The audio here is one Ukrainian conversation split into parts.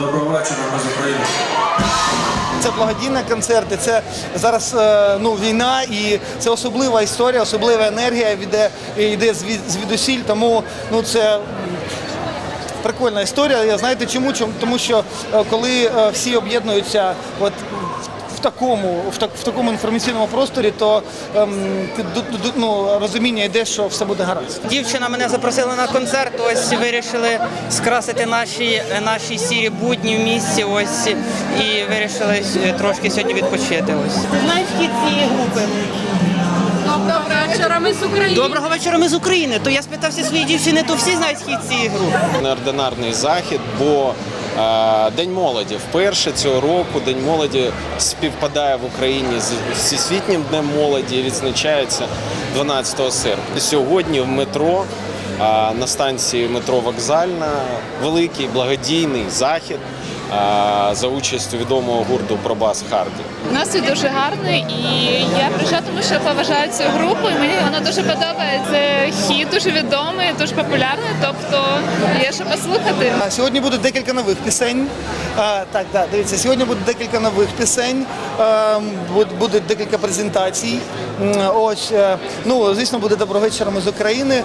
Доброго вечора, ми з України. Це благодійні концерти. Це зараз е, ну війна, і це особлива історія, особлива енергія йде, йде звідусіль. Тому ну це. Прикольна історія. Я знаєте чому? Чому тому, що е, коли е, всі об'єднуються, от такому, в, так, в такому інформаційному просторі, то ем, ти ду- ду- ну, розуміння йде, що все буде гаразд. Дівчина мене запросила на концерт. Ось вирішили скрасити наші, наші сірі будні в місті. Ось і вирішили трошки сьогодні відпочити. Ось знаєш хід цієї групи. Доброго вечора, ми з України. Доброго вечора. Ми з України. То я спитався своєї дівчини, то всі знають хід цієї групи. неординарний захід, бо День молоді вперше цього року День молоді співпадає в Україні з Всесвітнім днем молоді і відзначається 12 серпня. Сьогодні в метро на станції метро Вокзальна великий благодійний захід за участю відомого гурту Пробас Харді. Настрій дуже гарний і я приїжджаю, тому що поважаю цю групу. І мені вона дуже подобається. Хід дуже відомий, дуже популярний. Тобто є що послухати. Сьогодні буде декілька нових пісень. А, так, так, дивіться, сьогодні буде декілька нових пісень, ем, буде декілька презентацій. Ось, е, ну, звісно, буде доброго вечора з України.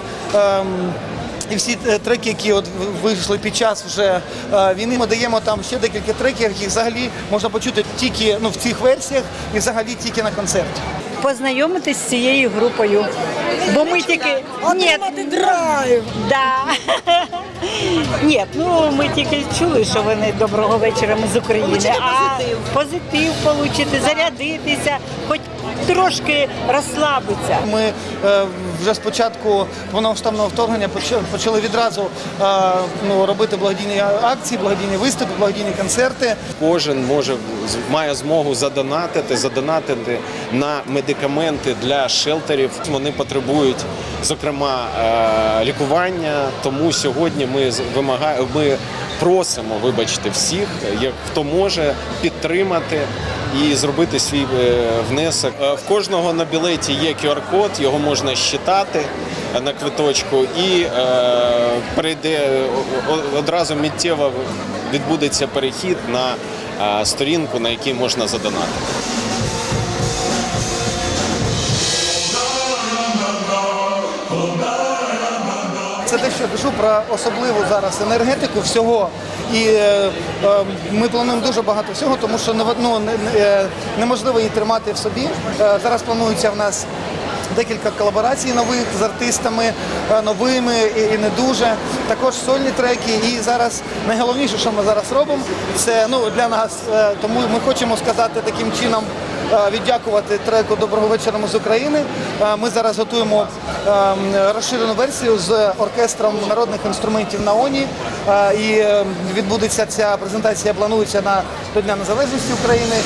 І всі е, треки, які от вийшли під час вже е, війни, ми даємо там ще декілька треків, які взагалі можна почути тільки ну, в цих версіях і взагалі тільки на концерті. Познайомитись з цією групою. Бо ми тільки Ні, драйв. Да. Ні, ну ми тільки чули, що вони доброго вечора ми з України. А позитив отримати, зарядитися, хоч трошки розслабитися. Ми е, вже з початку повномасштабного вторгнення поч- почали відразу е, ну, робити благодійні акції, благодійні виступи, благодійні концерти. Кожен може має змогу задонатити, задонатити на медикаменти для шелтерів. Вони потребують, зокрема, е, лікування. Тому сьогодні ми вимагаємо, ми просимо, вибачте, всіх, хто може підтримати. І зробити свій е, внесок. Е, В кожного на білеті є QR-код, його можна щитати на квиточку, і е, прийде одразу миттєво відбудеться перехід на сторінку, на якій можна задонатити. Це те, що я кажу про особливу зараз енергетику всього. І е, е, ми плануємо дуже багато всього, тому що ну, е, неможливо її тримати в собі. Е, зараз планується в нас. Декілька колаборацій нових з артистами е, новими і, і не дуже. Також сольні треки. І зараз найголовніше, що ми зараз робимо, це ну для нас. е, Тому ми хочемо сказати таким чином е, віддякувати треку Доброго вечора з України. Ми зараз готуємо е, розширену версію з оркестром народних інструментів на ОНІ. І е, відбудеться ця презентація, планується на до Дня Незалежності України.